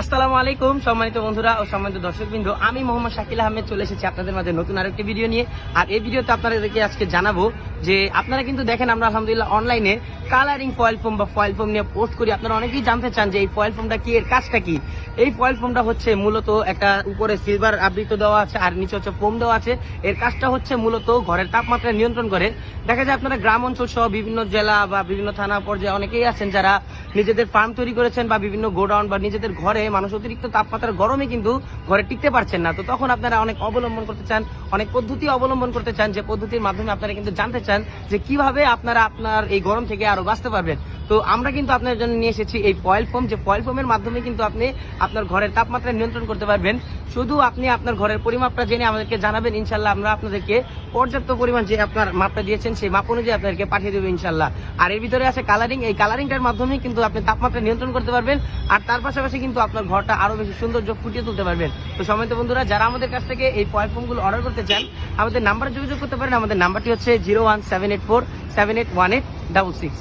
আসসালামু আলাইকুম, সম্মানিত বন্ধুরা ও সম্মানিত দর্শকবৃন্দ। আমি মোহাম্মদ শাকিল আহমেদ, চলে এসেছি আপনাদের মাঝে নতুন আরেকটি ভিডিও নিয়ে। আর এই ভিডিওতে আপনাদেরকে আজকে জানাব যে আপনারা কিন্তু দেখেন আমরা আলহামদুলিল্লাহ অনলাইনে কালারিং ফয়েল ফোম বা ফয়েল ফোম নিয়ে পোস্ট করি। আপনারা অনেকেই জানতে চান যে এই ফয়েল ফোমটা কি, এর কাজটা কি? এই ফয়েল ফোমটা হচ্ছে মূলত একটা উপরে সিলভার আবৃত দেওয়া আছে আর নিচে হচ্ছে ফোম দেওয়া আছে। এর কাজটা হচ্ছে মূলত ঘরের তাপমাত্রা নিয়ন্ত্রণ করে। দেখা যায় আপনারা গ্রাম অঞ্চল সহ বিভিন্ন জেলা বা বিভিন্ন থানা পর্যায়ে অনেকেই আছেন যারা নিজেদের ফার্ম তৈরি করেছেন বা বিভিন্ন গোডাউন বা নিজেদের ঘরে মানুষ অতিরিক্ত তাপমাত্রার গরমে কিন্তু ঘরে টিকতে পারছেন না। তো তখন আপনারা অনেক অবলম্বন করতে চান, অনেক পদ্ধতি অবলম্বন করতে চান যে পদ্ধতির মাধ্যমে আপনারা কিন্তু জানতে চান যে কীভাবে আপনারা আপনার এই গরম থেকে আরও বাঁচতে পারবেন। তো আমরা কিন্তু আপনার জন্য নিয়ে এসেছি এই ফয়েল ফোম যে ফয়েল ফোমের মাধ্যমে কিন্তু আপনি আপনার ঘরের তাপমাত্রা নিয়ন্ত্রণ করতে পারবেন। শুধু আপনি আপনার ঘরের পরিমাপটা জেনে আমাদেরকে জানাবেন ইনশাল্লাহ আমরা আপনাদেরকে পর্যাপ্ত পরিমাণ যে আপনার মাপটা দিয়েছেন, সেই মাপ অনুযায়ী আপনাদেরকে পাঠিয়ে দেবো ইনশাল্লাহ আর এর ভিতরে আছে কালারিং এই কালারিংটার মাধ্যমে কিন্তু আপনি তাপমাত্রা নিয়ন্ত্রণ করতে পারবেন, আর তার পাশাপাশি কিন্তু আপনার ঘরটা আরও বেশি সৌন্দর্য ফুটিয়ে তুলতে পারবেন। তো সময় বন্ধুরা, যারা আমাদের কাছ থেকে এই ফয়েল ফোমগুলো অর্ডার করতে চান, আমাদের নাম্বারে যোগাযোগ করতে পারেন, আমাদের নাম্বারটি হচ্ছে zero one seven eight four seven eight one eight double six